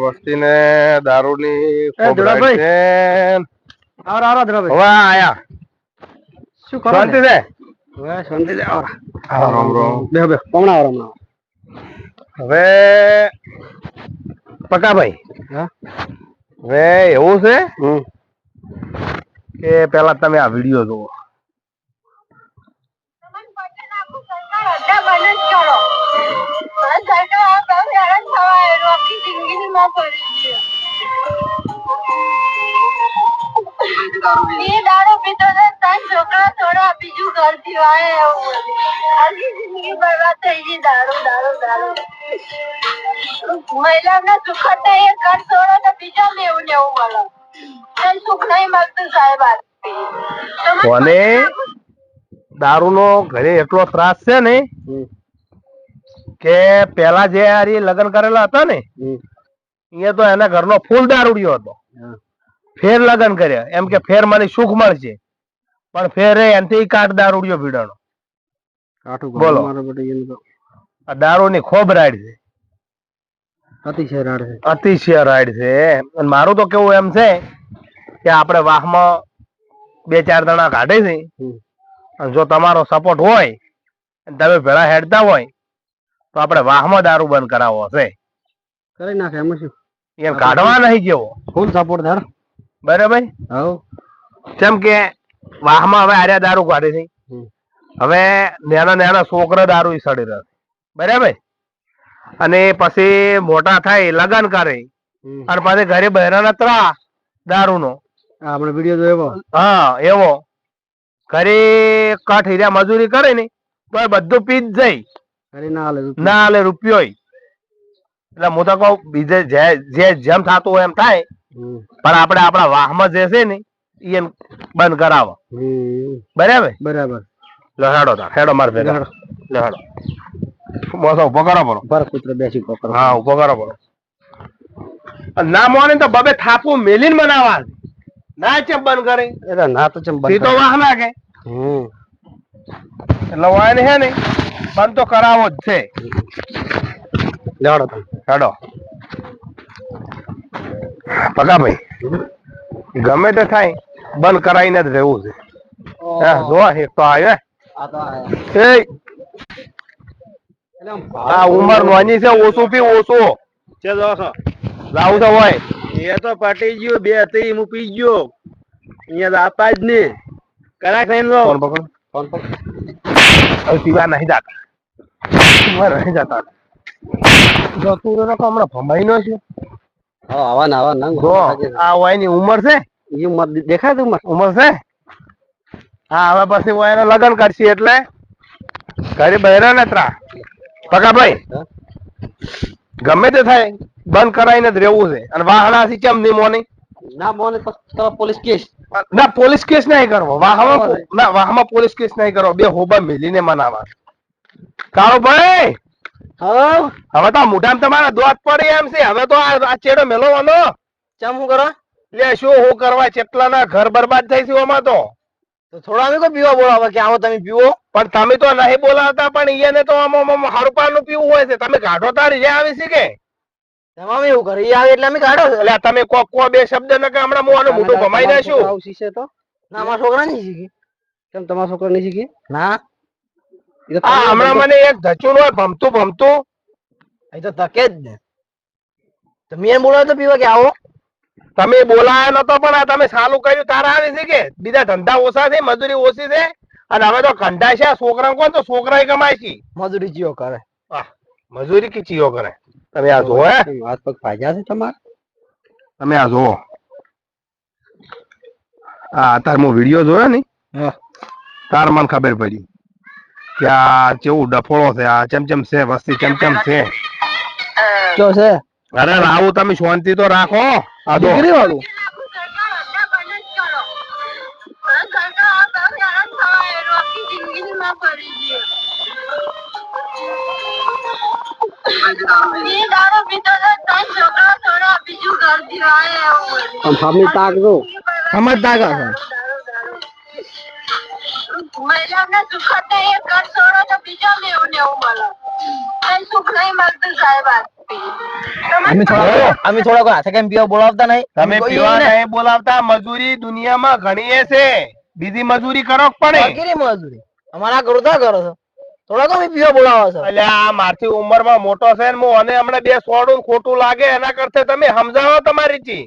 વસ્તીને દારૂની આયા. શું કરો શાંતિ છે? હવે શાંતિ છે. હા, રામ રામ. બેહો બેહો. હમણાં આવો હમણાં હવે પકાભાઈ હવે એવું છે હમ. કે પેલા તમે આ વીડિયો જુઓ. અડ્ડા બંધ જ આ કામ હેરાન થવા એનું આખી જિંદગીની માં એ દારૂ પીતો તો તાર છોકરા થોડા બીજું ઘર જીવાય એવું આખી જિંદગી બરબાદ થઈ ગઈ દારૂ દારૂ દારૂ મહિલાને સુખ જ નહીં એક ઘર છોડો ને બીજા ને એવું ને મળે. કઈ સુખ નહીં મળતું સાહેબ આ કોને? દારૂનો ઘરે એટલો ત્રાસ છે ને કે પેલા જે હારી લગ્ન કરેલા હતા ને એ તો એના ઘરનો ફૂલ દારૂડિયો હતો. ફેર લગ્ન કર્યા. એમ કે ફેર મને સુખ મળશે. પણ ફેર એનથી કાટ દારૂડિયો કાઠું બોલો. એનું દારૂની ખોબ રાઈડ છે. અતિશય રાડ છે. અતિશય રાઈડ છે. અને મારું તો કેવું એમ છે કે આપણે વાહમાં બે ચાર જણા કાઢે છે. અને જો તમારો સપોર્ટ હોય તમે ભેળા હેડતા હોય તો આપણે વાહમાં દારૂ બંધ કરાવવો છે. કરી નાખે એમાં શું? એમ કાઢવા નહીં જેવો ફૂલ સપોર્ટ ધાર. બરાબર? હવ. કેમ કે વાહમાં હવે આર્યા દારૂ કાઢે છે. હવે નાના નાના છોકરા દારૂ ઈ સડી રહ્યા બરાબર? અને પછી મોટા થાય લગન કરે. અને પછી ઘરે બહેરાના ત્રા દારૂનો. નો આપણે વીડિયો જોયો હા એવો. ઘરે કાઠ મજૂરી કરે ને તો બધું પી જ જાય. ના હાલે રૂપિયો એટલે હું તો કહું બીજે જે જેમ થતું હોય એમ થાય. પણ આપણે આપણા વાહમાં જે છે ને ઈ બંધ કરાવો. બરાબર? બરાબર. લો તાર હેડો માર ભેગા. હેડો. બસ ઊભો કરો બોલો. ભર કૂતરો બેસી પકડો હા ઊભો કરો બોલો. અને ના મોને તો બબે થાપું મેલીન બનાવવા ના ચેમ બંધ કરે? એટલે ના તો ચમ બંધ તો વાહ લાગે હમ. એટલે વાયને હે ને બંધ તો કરાવો જ છે. હેડો. પગાભાઈ ગમે તે થાય બંધ કરાવીને જ રહેવું છે. હા, જો એક તો આવ્યો આ તો આયા. એ આ ઉંમર નોની છે ઓછું પી ઓછું. છે. દોખો. લાવું તો હોય. એ તો પટી ગયો બે ત્રી હું પી ગયો. અહીંયા આપા જ ને કરા ખાઈને લો ફોન પકડ ફોન પકડ. હવે પીવા નહીં જાતા. પીવા નહીં જાતા. જો તું તો હમણાં ભમાઈ નો છે. હા આવા ને આવા ના જો આ વયની ઉંમર છે? એ મત દેખાય તું મત ઉંમર છે? હા હવે પછી વયને લગ્ન કરશે એટલે ઘરે બહેરા ને ત્રા પકાભાઈ ગમે તે થાય બંધ કરાવીને જ રહેવું છે. અને વાહણાથી કેમ નહીં મોની ના મોને પોલીસ કેસ. ના પોલીસ કેસ નહીં કરવો. વાહમાં ના વાહમાં પોલીસ કેસ નહીં કરવો બે હોબા મિલીને મનાવા. કાળો ભાઈ! હવે તો મોઢામાં તમારા દોત પડી એમ છે. હવે તો આ ચેડો મેલો મેલવાનો. ચમ હું કરો? લે શું હું કરવા ચેટલાના ઘર બરબાદ થઈ છે ઓમાં તો? થોડા અમે કોઈ પીવા બોલાવે કે આવો તમે પીવો? પણ તમે તો નહીં બોલાવતા પણ એને તો આમ આમ આમ હારુપાનું પીવું હોય છે. તમે ગાઢો તારી જે આવી છે કે? એમાં એવું કરે આવે એટલે અમે કાઢો એટલે તમે કો કો બે શબ્દ ન કે હમણાં હું આનું ભમાઈ તમારા નાખ્યું. છોકરા તો. ના અમારા છોકરા નહીં શીખી. કેમ તમારા છોકરા નહીં શીખી? ના. આ હમણાં મને એક ધચુન હોય ભમતું ભમતું. એ તો તકે જ ને. તમે એમ બોલાવો તો પીવા કે આવો. તમે બોલાયો નતો પણ આ તમે સાલું કર્યું તારા આવે છે કે? બીજા ધંધા ઓછા છે મજૂરી ઓછી છે. અને હવે તો કંઢા છે છોકરા કોણ? તો છોકરા કમાય છે. મજૂરી જીઓ કરે. આહ, મજૂરી કીચીઓ કરે? તમે આ જોવો હાથ પગ ફાજ્યા છે તમારે? તમે આ જોવો. આ અત્યારે મો વીડિયો જોયો ને તાર મને ખબર પડી કે આ કેવું ડફોળો છે આ ચમચમ છે વસ્તી ચમચમ છે. કયો છે. અરે રાવું તમે શાંતિ તો રાખો. આ દીકરી વાળું એ તાક. આમ સામની તાક જો છે મહિલાને સુખ જ નહીં ઘર છોડો તો બીજા ને એવું ને કઈ સુખ સુખ નહીં મળતું સાહેબ અમે થોડા અમે થોડા કોઈ હાથે કેમ પીવા બોલાવતા નહીં? તમે પીવા નહીં બોલાવતા મજૂરી દુનિયામાં ઘણી એ છે. બીજી મજૂરી કરો પડે મજૂરી. અમારા કરો તો કરો છો. થોડા કોઈ પીવા બોલાવો છો. એટલે આ મારથી ઉંમરમાં મોટો છે ને હું અને હમણાં બે સોડું ખોટું લાગે એના કરતા તમે સમજાવો તમારી ચી.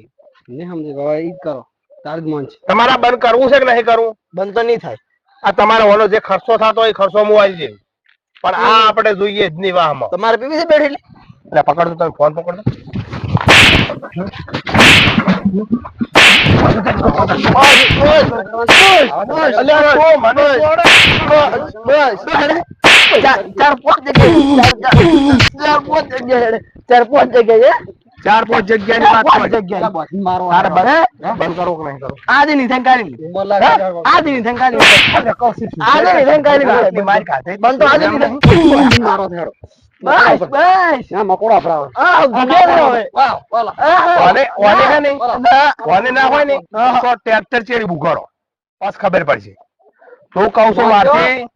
નહીં સમજે બાબા ઈ જ કરો. તાર જ મન છે. તમારા બંધ કરવું છે કે નહીં કરવું? બંધ તો નહીં થાય. આ તમારો ઓલો જે ખર્ચો થતો એ ખર્ચો હું આવી જાય પણ આ આપણે જોઈએ જ નહીં વાહમાં. તમારે પીવી છે બેઠી એટલે પકડતો તમે ફોન પકડજો. ચાર ચાર પાંચ જગ્યાએ ચાર ચાર પાંચ જગ્યાએ ચાર પાંચ જગ્યાએ ચાર પાંચ જગ્યાની વાત પાંચ કરી. જગ્યાએ બાથી મારો તારે બંધ હે? બંધ કરો કે નહીં કરો આજે નહીં થાય કાઢી લે. ઉંમર લાગે હે? આજે નહીં થાય કાઢી લે. આજે નહીં થાય કાઢી લે. આટલી માર ખાધે. બંધ તો આજે નહીં થાય. મારો થેડો બસ બસ. ના મકોડા ફરાવો આ ગુડે હવે. વાહ વાલા ઓને ઓને હે. નહીં ઓને ના? હોય ને તો ટ્રેક્ટર ચેડી બુગાડો બસ ખબર પડશે. તો કહું છું મારથી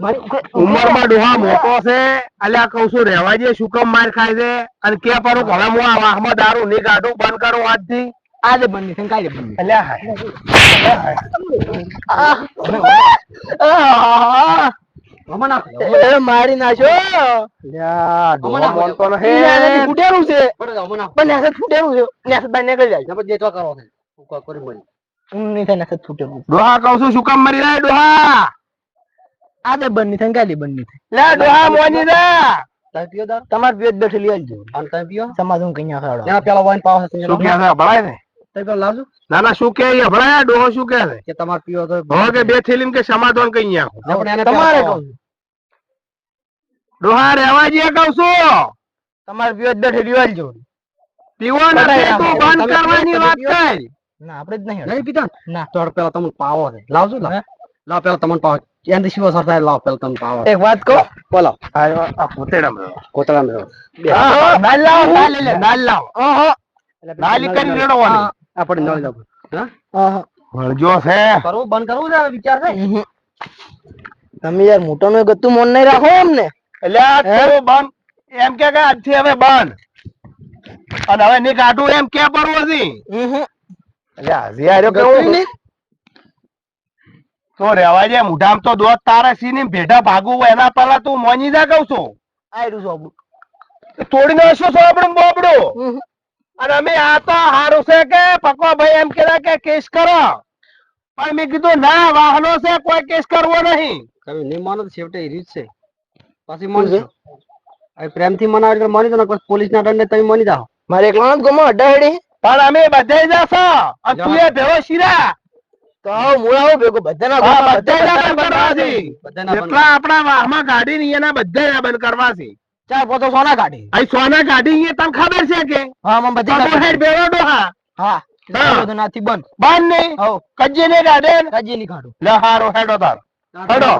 મારી ઉંમરમાં ડોહા મોટો છે અલ્યા કહું છું રહેવા જે શું કામ માર ખાય છે? અને કે પારું ઘણા હું આ વાહમાં દારૂ નહીં કાઢો બંધ કરો આજથી? આજે બંધ નહીં થાય બંધ. અલ્યા. મારી ફૂટેલું છે. નાખો. પણ નાસત ફૂટેલું છે. નાસત બાર નીકળી જાય. ના કરો કરી મળી. ઊંઘ નહીં થાય ફૂટેલું. ડોહા કહું છું શું કામ મરી રહ્યા ડોહા? આ બંધ નહીં થાય કાઢી બંધ નહીં લે ડોહા મોની પીઓ તમારે પેટ બેઠેલી આવજો અને તમે પીઓ? સમાજ હું કઈ ખાડો પેલા વાઈન પાવા તમે છે ભળાય ને તમે પેલા લાવજો. ના ના શું કે એ ડોહો શું કે કે તમારે પીવો તો હવે કે બે થેલીમ કે સમાધાન કઈ આખું ના, પણ એને તમારે પેલા કહું. ડોહા રહેવા જે કહું છું. તમારે પેટ બેઠેલી આવજો પીવો નથી તું બંધ તમે કરવાની વાત તમે ના આપણે જ નહીં નહીં પીતા? ના. તો પેલા તમને પાવો છે. લાવજો લાવ. લાવ પેલા તમને પાવો એનાથી શિવો સર થાય લાવ પેલા તમને પાવો એક વાત કહો? બોલો. લાવો લે લે, દાલ લાવો. આપણે નળ જાવ હા? ભણજો છે. કરવું બંધ કરવું છે? વિચાર છે? તમે યાર મોટો નો ગતું મોન નહીં રાખો એમને એટલે બંધ. એમ કે કે આજથી હવે બંધ. અને હવે ની કાઢું એમ કે પરવો છે ઉહુ. એટલે હજી આર્યો કેવું? તો રેવા જે મુઢામ તો દોત તારે સી ની ભેઢા ભાગવું એના પહેલા તું મોની જા કહું છું. આયરું છું આપણું. તોડી નાખશું સોબડું ને બોબડું. અને અમે આ તો સારું છે કે પકો ભાઈ એમ કીધા કે કેસ કરો. પણ મેં કીધું ના વાહનો છે કોઈ કેસ કરવો નહીં. તમે નહીં માનો છેવટે એ રીત છે. પછી માનજો. પ્રેમથી મનાવે એટલે માની દો પોલીસ ના દંડે તમે માની જાઓ. મારે એકલો જ ગમો અડ્ડા. પણ અમે બધા જશો. તું એ ભેળો શીરા. તો આવો મૂળ ભેગો બધાના બંધ કરવા છે. જેટલા આપણા વાહમાં ગાડી નહીં એના બધા બંધ કરવા છે ચાર પોતો સોના કાઢી. અહીં સોના કાઢી એ તને ખબર છે કે? હા મને બધી હેડ ડોહા હા. હા. બધું નાથી બંધ. બાંધ નહીં. હો કજ્જે ને? કાઢે કાજી ની કાઢો લે હારો હેડો તાર. હેડો.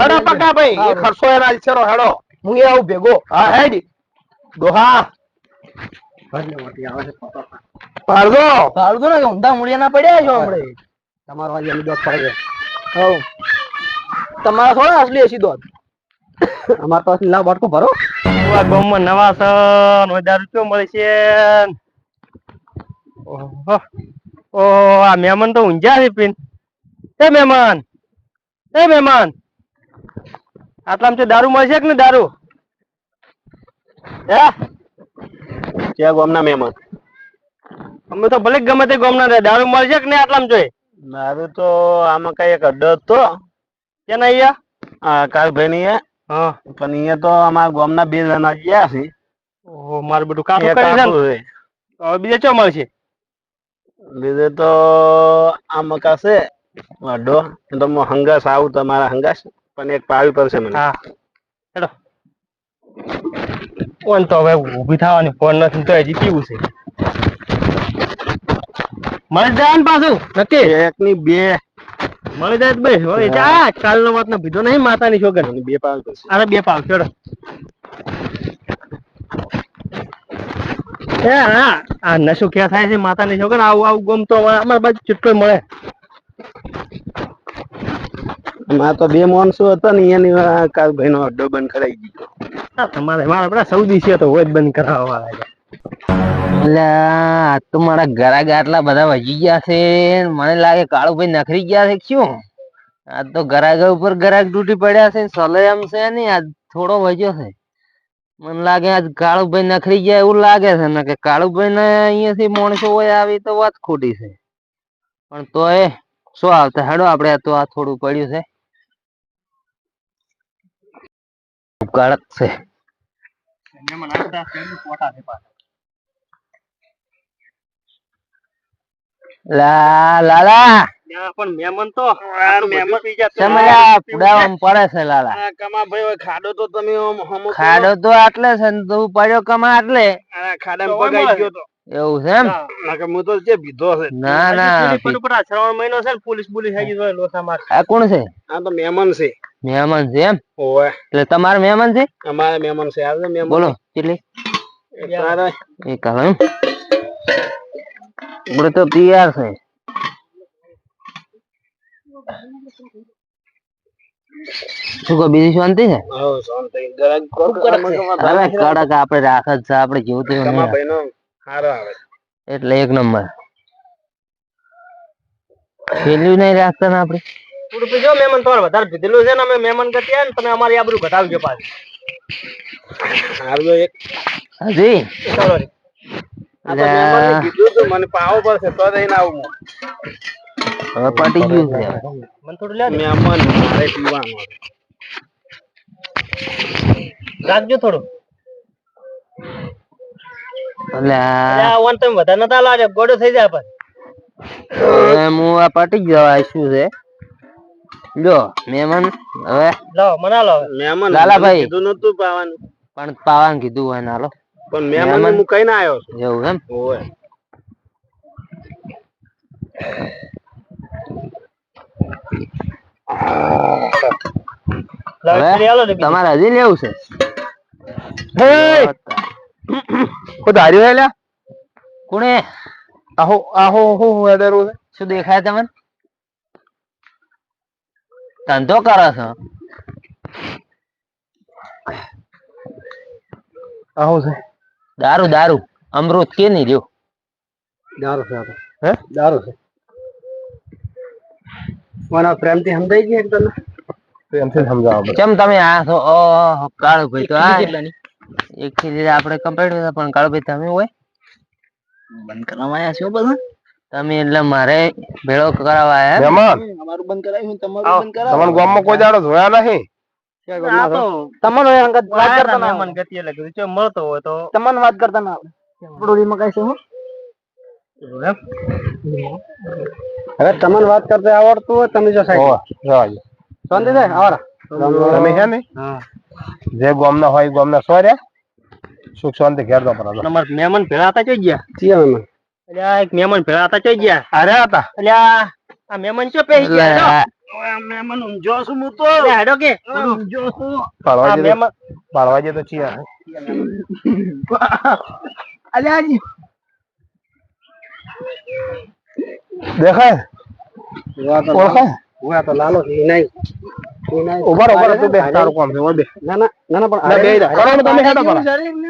હેડો પકા ભાઈ. એ ખર્ચો એના ઈચ્છેરો હેડો. હું એ આવું ભેગો. હા હેડ. ડોહા. પાડજો. સારું ને ઊંધા મૂળિયા ના પડ્યા છો હમણે તમારો વાલી એની દોસ્ત પડે હો તમારા થોડા અસલી હસી દોત અમારા પાસે લાવ બટકો ભરો. આ ગામમાં નવા સન વધારે રૂપિયો મળે છે. ઓહો ઓ આ મહેમાન તો ઊંઝા છે પીન. એ મહેમાન એ મહેમાન. આટલામાં છે દારૂ મળશે કે ને દારૂ? હે? છે ગામના મહેમાન? અમે તો ભલે ગમે તે ગામના દારૂ મળશે કે ને આટલામાં જોઈએ મારું તો આમાં કઈ એક અડ્ડો હતો. કે અહીંયા? આ કાળભાઈ ની હા. પણ અહીંયા તો અમારા ગામના બે જણા ગયા છે. ઓહો મારું બધું કામ કરી છે. હવે બીજે ચો મળશે? બીજે તો આ મકા છે એ તો હંગાસ આવું તમારા હંગાસ. પણ એક પાવી પડશે મને. હા. હેડો. ફોન તો હવે ઊભી થવાની ફોન નથી તો હજી કેવું છે. મળી જાય પાછું નક્કી? એક ની બે. મળી જાય તો બસ. હવે જા કાલનો વાત ના ભીધો નહીં માતાની છોકર બે પાવ અરે બે પાવ ચડો. એ હા આ નશો ક્યાં થાય છે માતાની છોકરી આવું આવું ગમ તો અમારા બાજુ ચૂટકો મળે. માં તો બે માણસો હતા ને એની કાળભાઈ નો અડ્ડો બંધ કરાવી દીધો તમારે મારા પેલા સૌદી છે તો હોય બંધ કરાવવા વાળા આ તો મારા ઘરા આટલા બધા વજી ગયા છે. મને લાગે કાળુભાઈ નખરી ગયા છે શું? આ તો ગરાગા ઉપર ગરાગ તૂટી પડ્યા છે સલે એમ છે ને, આજ થોડો વજ્યો છે. મને લાગે આજ કાળુભાઈ નખરી ગયા એવું લાગે છે ને કે કાળુભાઈ ને અહીંયાથી માણસો હોય આવી તો વાત ખોટી છે. પણ તોય શું આવતા હેડો આપણે આ તો આ થોડું પડ્યું છે. કડક છે. લા લાલા પણ મહેમાન તો. સમયા પુડાવમ પડે છે લાલા. કમા ભાઈ હવે ખાડો તો તમે ખાડો તો આટલે છે ને તું પડ્યો કમા આટલે. ખાડા ખાડામાં પગ ગયો તો. એવું છે એમ? કે હું તો જે બીધો છે. ના ના. પણ ઉપર આ શ્રાવણ મહિનો છે ને પોલીસ પોલીસ આવી ગઈ લોસા માર. આ કોણ છે? આ તો મહેમાન છે. મહેમાન છે એમ? ઓય એટલે તમારે મહેમાન છે? અમારે મહેમાન છે. આવે મહેમાન બોલો કેટલી? હાલો એમ. આપણે તો તૈયાર છે. શું કહો બીજી શાંતિ છે? હવે કડક આપણે રાખ જ છે આપણે જેવું તેવું હારો એટલે એક નંબર. પેલું નહીં રાખતા ને આપણે? મહેમાન તમારે વધારે પીધેલું છે ને અમે મહેમાન કરતી ને તમે અમારી આબરૂ ઘટાવજો પાછું. એક. હજી ચાલો રે. આ તો મહેમાનને કીધું મને પાવો પડશે તો રહીને આવું હવે પટી ગયું છે મને થોડું લે મહેમાન મારે પીવાનું. રાખજો થોડું. એટલે અરે તમે વધારે નતા લાગે ગોડો થઈ જાય પણ. હું આ પટી જવા શું છે? જો મહેમાન હવે. લાવો મના લો હવે. મહેમાન લાલાભાઈ. કીધું નતું પાવાનું. પણ પાવાનું કીધું હોય ને હાલો. પણ મહેમાન. હું કઈ ના આવ્યો છું. એવું એમ? બીજી. તમારે હજી લેવું છે? ધાર્યું હે લ્યા. કોણે? આહો આહો હું વેડેરું છે. શું દેખાય તમને? ધંધો કરો છો. આહો છે. દારૂ દારૂ. અમૃત કે નહીં રહ્યો? દારૂ છે હે? દારૂ છે. મને પ્રેમથી સમજાઈ ગઈ તને પ્રેમથી સમજાવો કેમ તમે આ છો? ઓહો કાળુ ભાઈ તો આ એક થી આપણે કમ્પ્લીટ પણ કાળુ ભાઈ તમે હોય? બંધ કરવા આવ્યા છો બધા? તમે એટલે મારે ભેળો કરાવવા મહેમાન. અમારું બંધ કરાવ્યું તમારું બંધ તમારા ગામમાં કોઈ દાડો જોયા નહીં? તમને અંગત વાત કરતા ના મહેમાન ગતિ એટલે કીધું જો મળતો હોય તો તમને વાત કરતા ના આવડે પ્રોડીમાં કઈ છે હું? હવે તમને વાત કરતા આવડતું હોય તમે જો ઓવે, શાંતિ થાય? આવરા તમે છે ને? જે ગામના હોય ગામના સો રહ્યા. સુખ શાંતિ ઘેર તો પર તમારા મહેમાન ભેળા હતા ચોઈ ગયા? ચિયા મહેમાન. અલ્યા એક મહેમાન ભેળા હતા ચોઈ ગયા? અરે હતા. અલ્યા આ આ મહેમાન ચો પેહી ગયા આ મહેમાન ઊંઝો છું હું તો એટલે હેડો કે ઊંઝો છું આ પાડવા જઈએ તો- મહેમાન પાડવા જઈએ તો ચિયા અલ્યા જી દેખાય ઓળખાય હું તો લાલો છે નહીં એ નહીં. ઊભા રહો, ઊભા રહો, તું બે તારું કામ છે ઓય બે ના ના ના ના પણ ના, બે જા. કરો ને તમે હેડો કરો.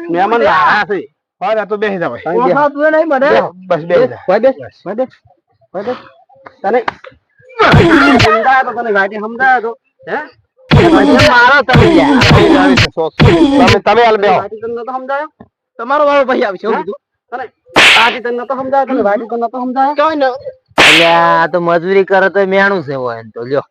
મહેમાન લાયા છે હા જા, તું બેસી જા ભાઈ ઓળખાતું ય નહીં મને બેહો, બસ બેસી જા ભાઈ બેસ ભાઈ બેસ ભાઈ બેસ તને સમજાયો તો તને ગાડી તો હે? તમારો વાળો ભાઈ આવશે હું કીધું. તને તને તને કઈ ન તો મજૂરી કરે તો મેણું છે હોય એમ તો લ્યો.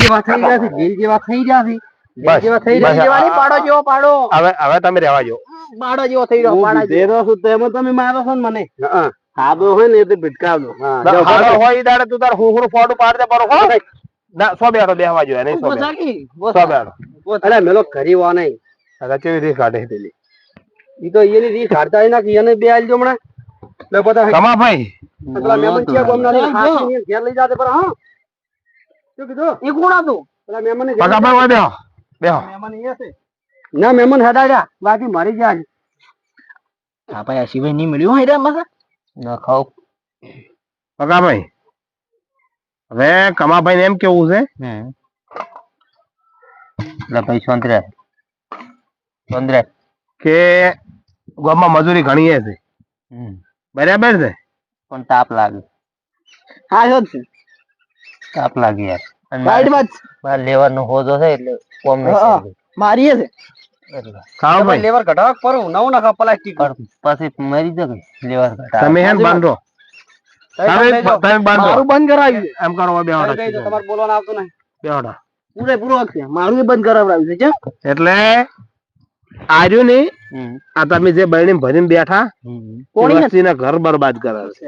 જેવા થઈ ગયા છે જેવા થઈ ગયા છે. બસ, જેવા થઈ રહ્યા જેવા નહીં પાડો જેવો પાડો. હવે હવે તમે રહેવા જો પાડો જેવો થઈ રહ્યો પાડો જેવો. છું તેમાં તમે મારો છો ને મને. સાદો હોય ને એ ભટકાવજો. હોય એ દાડે તું તાર હું ફોડું પાડ દે બરો હો. ના સો બેડો બેહવા જોઈએ નહીં સો બેડો સો બેડો અરે મેલો કરી વા નહીં. અરે કેવી રીત કાઢે પેલી? ઈ તો એની રીત હોય ના કે એને બે આલજો હમણાં. લે બધા કમા ભાઈ? પેલા મેમન કે ગામના ને ઘેર લઈ જાતે પર હા. શું કીધું? એ કોણ હતું? પેલા મહેમાન પગા ભાઈ બેહો. બેહો મેમન અહીંયા છે. ના મેમન હડાડ્યા. બાકી મરી ગયા હા ભાઈ આ સિવાય નહીં મળ્યું હોય રે મસા ન ખાવ. પગા ભાઈ હવે કમાભાઈ ને એમ કેવું છે? એટલે ભાઈ શાંતિ રાખ કે ગામમાં મજૂરી ઘણી છે હમ. બરાબર છે? પણ તાપ લાગે. હા જો છે. તાપ લાગે યાર. અને રાઈટ મારે વાત મારે લેવાનો હોજો છે એટલે કોમ નહીં મારીએ છે. લેવર ઘટાક પરું નવું નાખા પ્લાસ્ટિક પછી મરી જશે લેવર તમે હે બાંધો. તમે તમે બાંધો મારું બંધ કરાવ્યું એમ કરો બે હોડા તમારે બોલવાનું આવતું નહીં. બે હોડા પૂરેપૂરો છે. મારું એ બંધ કરાવડાવ્યું છે એટલે આર્યું ને આ તમે જે બરણી ભરીને બેઠા. કોણી. ઘર બરબાદ કરે છે.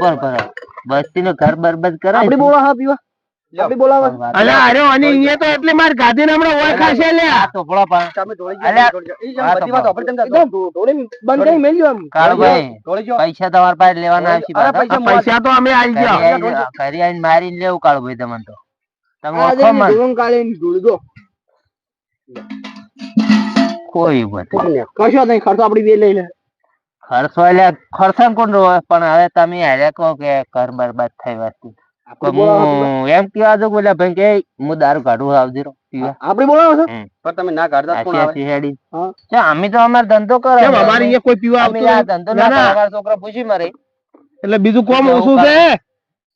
બર બર બસ્તી નો ઘર બરબાદ કરે આપડે બોલા હા પીવા. વાત- માર વાત પૈસા તમારા લેવાના તો અમે આવી ગયા ઘરે આવીને મારીને લેવું કાળુભાઈ તમને તો. કોઈ બધું કશો નહીં ખર્ચો આપડી બે લઈ લે. ખર્ચો એટલે ખર્ચા કોણ રોવે? પણ હવે તમે હારે કહો કે ઘર બરબાદ થઈ વસ્તુ તો આપડી બોલાવો છો? હું એમ કેવા દઉં બોલ્યા ભાઈ કે હું દારૂ કાઢું આવજો આપડી બોલાવો છો? પણ તમે ના કાઢતા કોણ આવે? હેડી. હા. અમે તો અમારો ધંધો કરો કેમ અમારે અહીંયા કોઈ પીવા આવતું આ ધંધો ના, ના ના. કરો, અમારા છોકરા પૂછી મારે. એટલે બીજું કોમ ઓછું છે?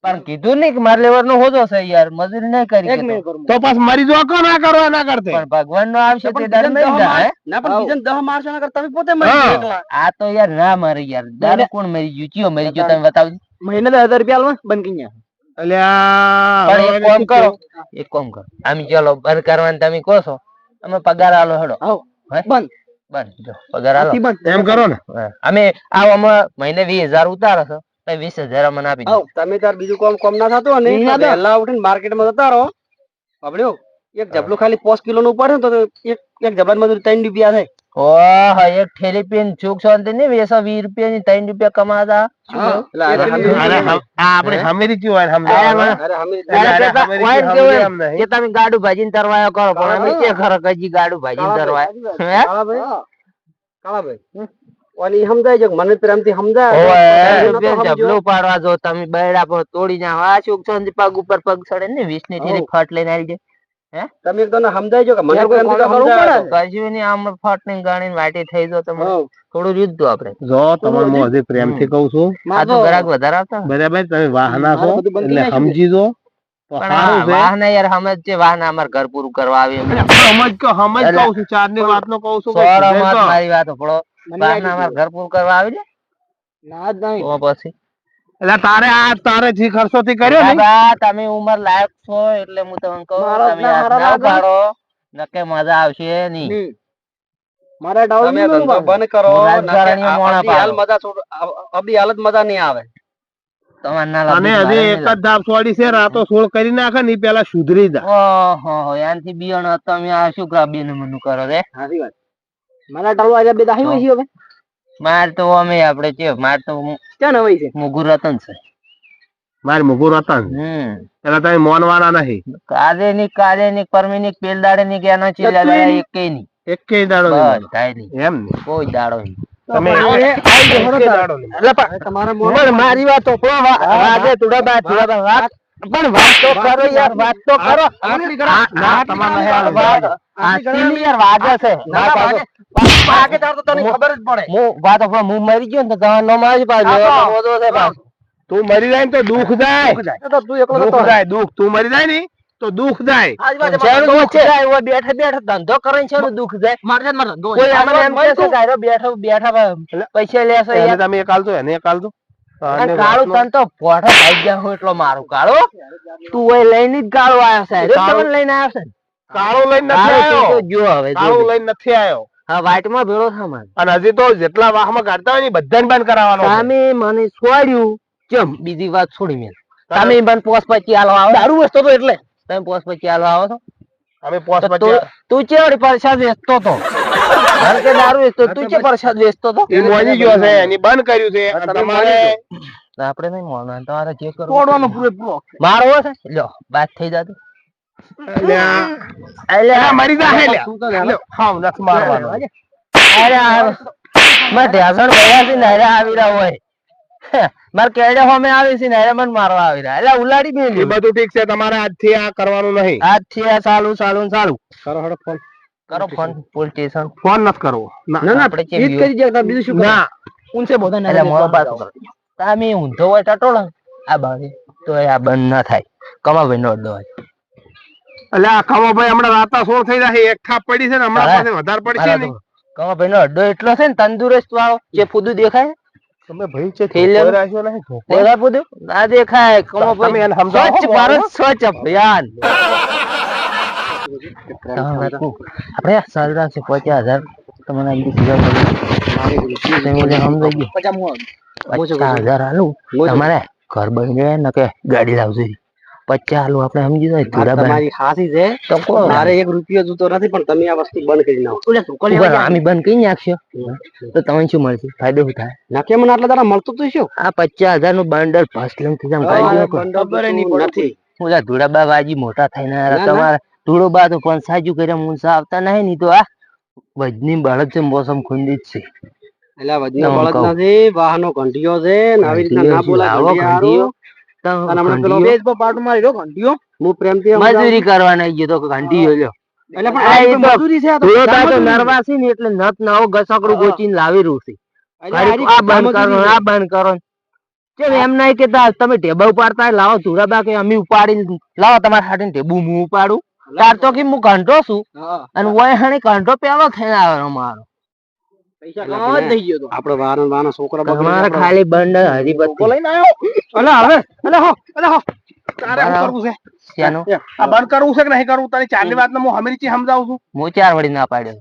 પણ કીધું નહીં કે મારે લેવર નો હોજો છે યાર મજૂરી નહીં કરી તો. પાસ મારી જો કો ના કરો ના કરતે? પણ ભગવાન નો આવશે તે ડર નહીં જાય ના પણ બીજન દહ મારશો ના કરતા તમે પોતે મરી એકલા. આ તો યાર ના મારે યાર. દારૂ કોણ મરી ગયું? ચિયો મરી ગયો તમે બતાવજો. મહિને દસ હજાર રૂપિયા આલવા બંધ આ પણ એક કામ કરો. એક કામ કરો. આમ ચાલો બંધ કરવાનું તમે કહો છો. અમે પગાર આલો હેડો. બંધ. બંધ. જો પગાર આલો. એમ કરો ને. અમે આવ અમે મહિને વીસ હજાર ઉતારો છો. તો વીસ હજાર અમને આપી દો. તમે તાર બીજું કામ કોમ ના થતું ને તો ઉઠીને માર્કેટમાં જતા રહો. બાબડ્યો એક જબલું ખાલી પોસ કિલો નું પડે ને તો એક એક જબલાની મજૂરી ત્રણ રૂપિયા થાય. ઓહ એક થેલી પીન ચૂક શાંતિ નહીં વેસો વીસ રૂપિયા ની ત્રણ રૂપિયા કમાતા. આપણે હમેરી ચી હોય ને અરે, સમજાવવાનું. અરે હમી- અરે, અરે, અરે, પેલા હમેરી ઓય ચી કેવું સમજે એમ નહીં. કે તમે ગાડું ભાજીને તરવાયો કરો પણ અમે કે ખરક હજી ગાડું ભાજીને તરવાય? કાળાભાઈ ઓલી સમજાય છે મને પ્રેમથી સમજાય? જબલું પાડવા જો તમે બૈડા પર તોડી નાખો. આ શું શાંતિ પગ ઉપર પગ ચડે ને વીસની થેલી ફટ લઈને આવી જાય. તમે એક તો સમજાય છો કે મને કોઈ? કશું નહીં આમ ફટ ને ગાડીને વાટી થઈ જો તમે. થોડું રીત આપણે જો તમને હું હજી પ્રેમથી કહું છું. આ તો ગ્રાહક વધારે આવતા? બરાબર તમે વાહના બંધ એટલે સમજી જો છે. વાહને યાર સમજ છે વાહને અમારે ઘર પૂરું કરવા આવી. સમજ કહો સમજ કહું છું ચારની વાત નો કહું છું. મારી વાત મને અમારે ઘર પૂરું કરવા આવી ને ના જ નહીં. પછી? એટલે તારે આ તારે જે ખર્ચો થી કર્યો ને તમે ઉંમર લાયક છો એટલે હું તમને કહું તમે ના. ઉપાડો નકે મજા આવશે નહીં. મારા ડાઉન તમે ધંધો બંધ કરો નકે મોણા અબી હાલ મજા છોડ અબી હાલત જ મજા નહીં આવે. અને મારે હજી એક જ ધાપ છોડી છે રાતો સોળ કરી નાખે ને પેલા સુધરી જા લાગે. ઓહો, એનાથી બિયાણો તમે આ શું કરા બેનું મનું કરો રે? સાચી વાત. મારે ડાઉન આજે બે દાહી હોય છે હવે માર તો અમે આપડે છે માર તો ક્યાં નવાઈ છે મુગુર રતન છે મારે મુગુર રતન એટલે તમે મોનવાના નહીં કાલે ની કાલે ની પરમી ની પેલ દાડે ની ગયા નથી ચીલા ની એક દાડો એમ ને કોઈ દાડો નહીં તમારે મારી વાત તો વાત પણ વાત તો કરો યાર વાત તો કરો. ના, તમારે વાત- યાર છે. તાર તો તને ખબર જ પડે. હું વાત આપણો હું મરી ગયો ને તો તમારે નો મારી પાસે. તું જાય ને તો દુઃખ જાય. તો તું એકલો દુઃખ જાય દુઃખ. તું મરી જાય ને તો દુઃખ જાય. બેઠા બેઠા ધંધો કરીને છે દુઃખ જાય? બેઠો બેઠા પૈસા લેશે તમે એક એને એક આલજો અને કાળું તો પોઠો ભાઈ ગયા હોય એટલો મારું કાળો તું ઓય લઈને જ કાળો આવ્યો છે. તમને લઈને આવ્યો છે કાળો લઈને નથી આવ્યો. જો હવે કાળો લઈને નથી આવ્યો. હા white માં ભેળો થા અને હજી તો જેટલા વાહમાં કાઢતા હોય ને બધાને બંધ કરાવવાનો. તમે મને છોડ્યું. કેમ બીજી વાત છોડી મેં. તમે બંધ પોસ પછી આલો આવો. દારૂ વસ્તુ તો એટલે. તમે પોસ પછી આલો આવો છો. અમે પોસ તો પછી તું- ચેવડી પ્રસાદ વેચતો તો? ઘર કે દારૂ વેચતો તું કે પ્રસાદ વેચતો તો? એ મોજી ગયો છે એની બંધ કર્યું છે. તમારે આપણે નહીં મોના તમારે જે કરવું તોડવાનો પૂરેપૂરો મારો છે? લ્યો બાત થઈ જાતું. મરી મારવાનો. અરે મેં ઢેસણ ભર્યા છે આવી રહ્યા હોય. મારે કેડે હોમે આવી છે ને મને મારવા આવી રહ્યા. એટલે ઉલાડી એ મેલ્યું બધું ઠીક છે તમારે આજથી આ કરવાનું નહીં. આજ આ ચાલુ ચાલુ ને ચાલુ. કરો હળો ફોન. કરો ફોન પોલીસ સ્ટેશન ફોન નત કરવો. ના ના ના આપણે કેમ કરી દે તો બીજું શું કરે? ના. ઊંચે બોધા એટલે મોડો બાત કરો. તમે ઊંધો હોય ટટોળ આ બાજુ. તો આ બંધ ના થાય. કમાભાઈ નો દો. એટલે આ કમાભાઈ હમણાં રાતા સોળ થઈ જાય એક થાપ પડી છે ને હમણાં પાસે વધારે પડશે ને. કમાભાઈ નો અડ્ડો એટલો છે ને તંદુરસ્ત વાળો જે ફૂદું દેખાય. તમે ભાઈ છે. ધોકો રાખ્યો નહીં. દેખાય ફૂદું? ના દેખાય. કમા ભાઈ સ્વચ્છ ભારત સ્વચ્છ અભિયાન. આપણે સારું છે પચાસ હજાર. તમને પચાસ હજાર હાલું તમારે ઘર બની જાય ને કે ગાડી લાવજો પચાસ હાલું આપણે સમજી જાય. તમારી હાસી છે. તો કો મારે એક રૂપિયો જોતો નથી પણ તમે આ વસ્તુ બંધ કરી નાખો. આમી બંધ કરી નાખશો. તો તમને શું મળશે? ફાયદો શું થાય? નાખે મને આટલા દાડા મળતું તો શું? આ પચાસ હજારનું બંડલ ફર્સ્ટ લંગથી મારે નાખો. બંધ થતું ધુડાબા વાજી મોટા થઈને આયા ના, બા તો પણ સાજુ કરે મૂંસા આવતા નહીં ની તો આ વજની બળદ છે મોસમ ખુંદી જ છે. એટલે વજની બળદ નથી વાહનો ઘંટીઓ છે ને આવી રીતના ના આવો ઘંટીઓ. હારું. હમણાં પેલો ઘંટીઓ. વેચવા પાટો મારી રહ્યો ઘંટીઓ? હું પ્રેમથી મજૂરી કરવા ગયો તો ઘંટીઓ લ્યો. એટલે પણ આ તો તો મજૂરી છે તો તો મજૂરી. ને એટલે નત નવો ઘસકડું ગોચીને લાવી રહ્યું છે. આ બંધ કરો આ બંધ કરો. કેમ એમ નહીં કેતા તમે ટેબા ઉપાડતા લાવો ધુરાબા કે અમે ઉપાડીને લાવો તમારા હાથે ટેબુ હું ઉપાડું. તાર તો કે હું ઘંટો છું. અને વય હણે ઘંટો પેલો થઈને આવ્યો મારો. પૈસા કમાવા જ નહીં ગયો તો. આપણે વાહન વાહન છોકરા બકરા ખાલી બંધ. હરીબત્તી લઈને આવ્યો. અલા હવે અલા હો અલા હો. તારે શું કરવું છે? શેનું? આ બંધ કરવું છે કે નહીં કરવું? તારી ચારની વાત હું હમીરથી સમજાવું છું? હું ચાર વળી ના પાડ્યો.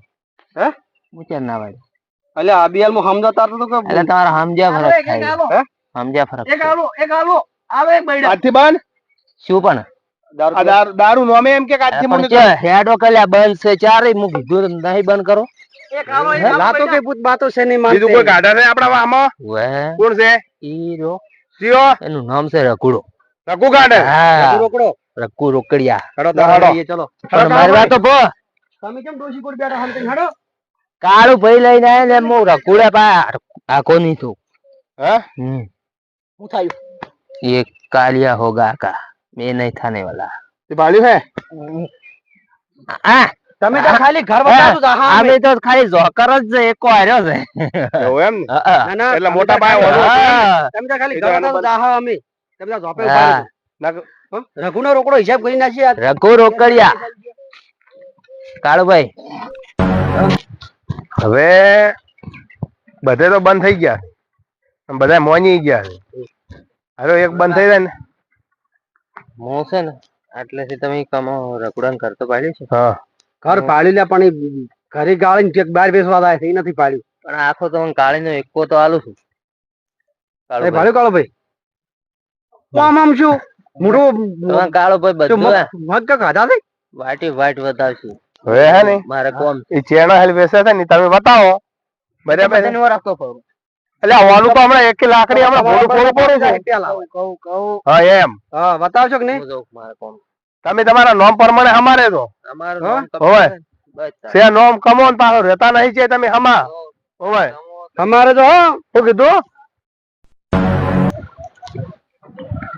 હે? હું ચાર ના પાડ્યો. અલે આ બિયાલમાં સમજાતા તો કે એટલે તમારે સમજ્યા ફરક થાય. સમજ્યા ફરક એક થાય. આલો એક આલો આવે એક બૈડા. આજથી બંધ? શું પણ? દારૂ કાળું ભાઈ લઈને ને મો રકુડા પા આ કોની તું હે? એક કાલિયા હોગા કા. मैं नहीं थाने वाला તે ભાળ્યું હે આ તમે તો ખાલી ઘર હા, બતાવજો તા, હા, અમે તો ખાલી જોકર જ છે એકો હાર્યો છે એવું એમ ને હા, હા. ના, ના, એટલે તમે મોટા તો પાયે ખાલી- ઓલો હા, તમે તો ખાલી એ ઘર તો એનો બતાવજો તા, હા, અમે તમે તો ઝોપે હા. ઉભા રહેજો. ના- હં? રઘુનો રોકડો હિસાબ કરી નાખીએ આ. રઘુ રોકડિયા કાળુભાઈ હવે બધે તો બંધ થઈ ગયા છે બધા મોની ગયા છે હાલો એક બંધ થઈ જાય ને હું છે ને આટલેથી તમે કમો રઘુડાને ઘર તો પાડ્યું છે. હા. ઘર પાડી લે પણ ઈ ઘરે ગાળી ને ચેક બહાર બેસવા થાય છે નથી પાડ્યું. પણ આખો તો હું કાળીનો એકો તો આલું છું. એ કાળુભાઈ. કાળો ભાઈ આમ આમ શું મોટો કાળો ભાઈ બધું મગ ખાધા છે? વાટી વાટ વધાવશું. હવે હે ને મારે કોમ એ ચેણો હેલ બેસે છે ને તમે બતાવો. બરાબર છે? બધાને ફરું. એટલે આવવાનું તો હમણાં એક લાકડી હમણાં ભોળું ભોળું પડે છે. કહું કહું હા એમ. હા બતાવશો કે નહીં? તમે તમારા નોમ પ્રમાણે હમારે તો અમારું તો. બસ છે નોમ કમો ને પાછો રહેતા નહીં છે તમે હમા. હોય અમારે તો શું કીધું?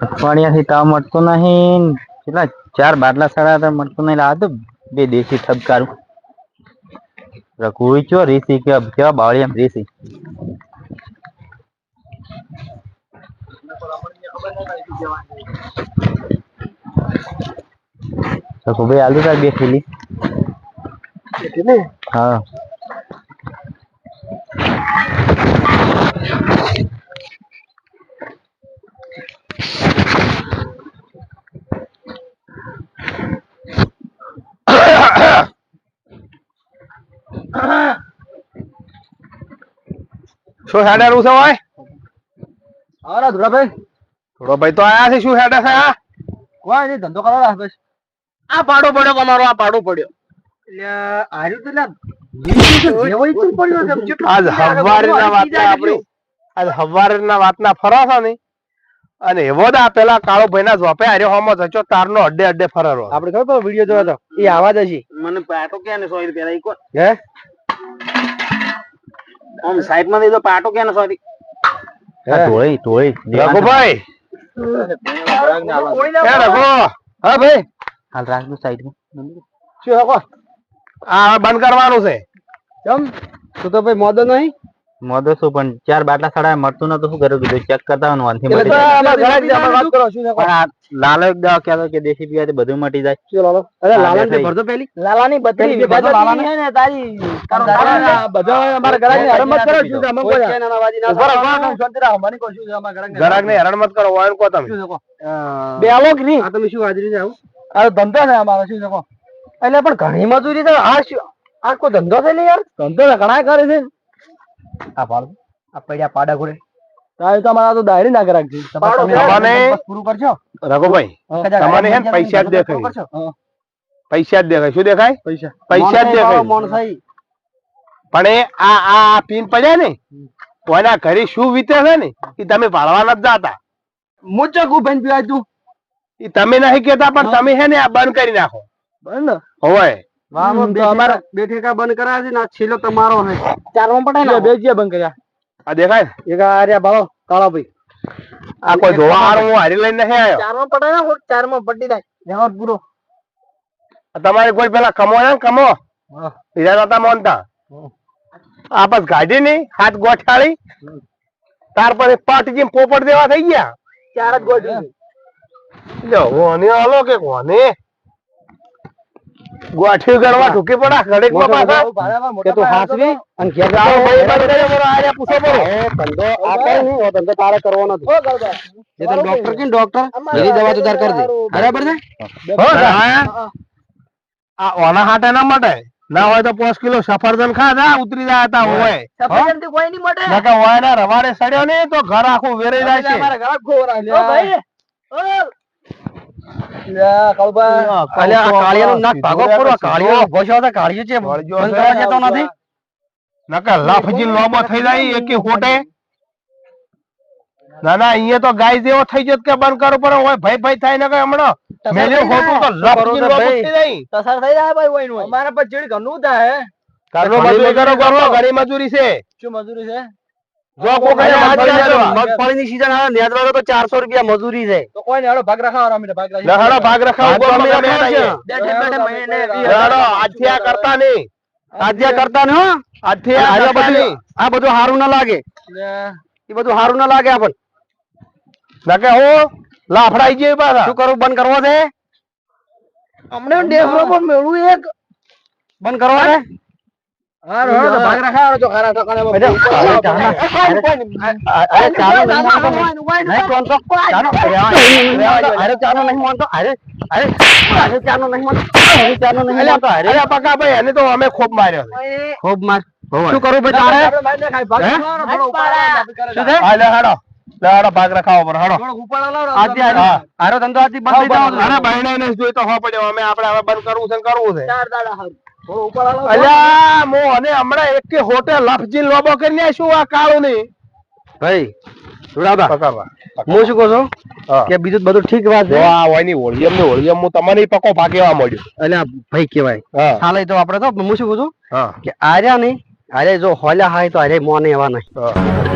અઠવાડિયાથી તાવ મળતો નહીં. કેટલા? ચાર બાટલા સાડા ત્રણ મળતો નહીં. આ તો બે દેશી ઠપકારું. રઘુવી ચો રીસી કે કેવા બાવળી એમ રીસી. રઘુભાઈ આલુ તાર બે થેલી. હા. શું છે ભાઈ અરે ધુરાભાઈ થોડો ભાઈ તો આયા છે શું હેડે છે આ કોઈ નહીં ધંધો કરો રાખ બસ આ પાડો પડ્યો તમારો આ પાડો પડ્યો. એટલે આર્યું તો આજ આગળ હવારના આગળ આપણી આજ હવારના વાતના ફરો છો ને અને એવો જ પેલા કાળો ભાઈ ના ઝોપે હાર્યો હોમો થયો તારનો અડ્ડે અડ્ડે ફરારો આપણે ખબર વીડિયો જોયો તો એ આવાજ હશે મને પાટો ક્યાં ને સોરી પેલા ઈ કોણ? હે? આમ સાઈડમાં દઈ તો પાટો કે ને સોરી? હે? તોય ટોળી રઘુભાઈ. હા ભાઈ. હાલ રાખ દો સાઈડમાં. શું હકો? આ બંધ કરવાનું છે. કેમ તું તો ભાઈ મોદો નહીં? મોદો શું? પણ ચાર બાટલા સડાય મળતું નતું શું કર્યું કીધું ચેક કરતા હોય લાલો એક દવા કહેતો કે દેશી પીવાથી બધું મટી જાય. શું લાલો? અરે લાલા. ભરતો પેલી. બત્રી? ને તારી. બધા અમારા કરો શું અમે કોઈ ના મત કરો કો તમે. કે નહીં? તમે શું હાજરી ધંધો છે અમારો શું છે એટલે પણ ઘણી મજૂરી તો આ શું આ કોઈ ધંધો છે ને યાર? ધંધો ઘણા કરે છે. આ પાડો આ પડ્યા પાડા ઘોડે. તારે તો અમારા તો ડાયરી ના કરાક છે પાડો, તમે પાડો. બસ પૂરું કરજો. રઘુભાઈ તમને હે પૈસા જ દેખાય. પૈસા જ દેખાય. શું દેખાય? પૈસા. પૈસા જ દેખાય. મોણસાઈ. પણ એ આ આ પીન પડ્યા ને કોના ઘરે શું વીતે છે ને એ તમે ભાળવા નથી જતા. મુચક ઉભેન પીવાય તું. એ તમે નહીં કેતા પણ તમે હે ને આ બંધ કરી નાખો. બંધ. ને હોય બે ઠેકા બંધ કરાયા છે ને આ છેલ્લો તમારો છે. ચારમાં પડાય ને બે જ્યાં બંધ કર્યા. આ દેખાય? એક આ રહ્યા ભાળો કાળા ભાઈ. આ કોઈ જોવા વાળો હારી લઈને નહીં આવ્યો. ચારમાં પડાય ને ચારમાં પડી જાય. જવાબ પૂરો. તમારે કોઈ પેલા કમો ને કમો બીજા નતા મોનતા. આ બસ ગાડી ની હાથ ગોઠાળી. તાર પર પટ જેમ પોપટ દેવા થઈ ગયા. ચાર જ ગોઠવી ઓને હાલો કે કોને? ગોઠ્યું કરવા ઢૂકી પડા ઘડીકમાં પાછા કે તું હાસવી અને ઘેર આવો ભાઈ બંધ કરી આર્યા પૂછો બોલો. ધંધો આ કરે નહીં ધંધો તારે કરવો નથી જે તને ડોક્ટર કે ડોક્ટર એની દવા તો તાર કરી દે. બરાબર છે? હો, હા? આ ઓના હાટે ના માટે? ના હોય તો પાંચ કિલો સફરજન ખા જા ઉતરી જાય તા હોય. સફરજનથી કોઈ નહીં મટે. નકે હોય ને રવાડે સડ્યો ને તો ઘર આખું વેરાઈ જાય છે. ઘર આખું ખોવરા જાય. ભાઈ. ના ના અહીંયા તો ગાય જેવો થઈ જત કે બંધ કરો પર હોય ભાઈ ભાઈ થાય ને કે હમણાં મેલ્યો ખોટું તો ભાઈ. થઈ જાય. તસાર થઈ જાય ભાઈ નું અમારા પર ચીડ ઘરનું થાય. ઘરનો મજૂરી કરો કરો. ઘણી મજૂરી છે. શું મજૂરી છે? જો કોઈ ઘરે હાથ જાય તો મગફળી ની સીઝન આવે નેદવાનો તો ચારસો રૂપિયા મજૂરી છે. તો કોઈ ને ભાગ રખાવો અમે ભાગ રાખીએ. લહડો ભાગ રખાવ ભાગ તો અમે ગમે રખાવ તે છે. નહીં. બેઠે બેઠે મહિને વીસ આજથી આ કરતા નહીં. આજ્યા કરતા ને હો. આજથી આ આ બધું આ બધું સારું ના લાગે. એ બધું સારું ના લાગે આપણને. નકે હું લાફડાઈ જઈએ પાછા. શું કરવું બંધ કરવો છે? અમને મેળવું એક. બંધ કરવો છે? ખૂબ માર્યો છે. ખૂબ માર શું કરવું ભાઈ તારે? ભાગ રખાવો પર હડો. ધંધો આજે બંધ થઈ બહેણે ને જોઈ તો હો પડ્યો. અમે આપણે હવે બંધ કરવું છે કરવું છે. ચાર દાડા હારું. અલ્યા મો અને હમણાં એક હોટેલ લફજી લોબો કરીને શું આ કાળું નહીં ભાઈ સુરાબા પકાવા હું શું કહું છું? કે બીજું બધું ઠીક વાત છે. હોયની હોળીયમની હોળીયમ હું તમને પકો ભાગેવા મળ્યો. એટલે ભાઈ કેવાય હા. તો આપણે તો હું શું કહું છું? કે આર્યા નહીં આરે જો હોલ્યા હાય તો અરે મોને એવા નહીં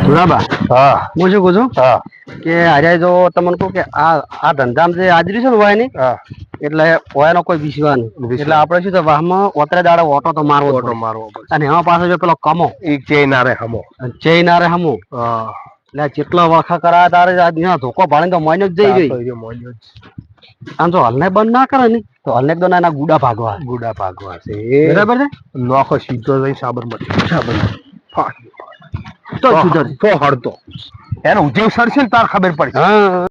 બરાબર? હા. હું શું કહું છું હા. કે અરે જો તમને કહું કે આ આ ધંધામાં જે હાજરી છે ને હોયની હા. એટલે ઓયાનો કોઈ વિશ્વા નહીં. એટલે આપણે શું છે વાહમાં ઓતરે દાડે ઓટો તો મારવો ઓટો મારવો અને એમાં પાછો જો પેલો કમો. એ ચેન આરે હમો. ચેઈ ના હમો. એટલે જેટલો વખા કરાયા તારે ધોકો ભાળીને તો મોઈને જ જઈ ગઈ. આમ જો હલને બંધ ના કરે ને. તો હલને દોના એના ગુડા ભાગવા. ગુડા ભાગવા છે. બરાબર છે? નોખો સીધો જઈ સાબરમતી સાબરમતી તો સુધર તો હડતો. એનો ઉદ્યોગ છે ને તાર ખબર પડી હા.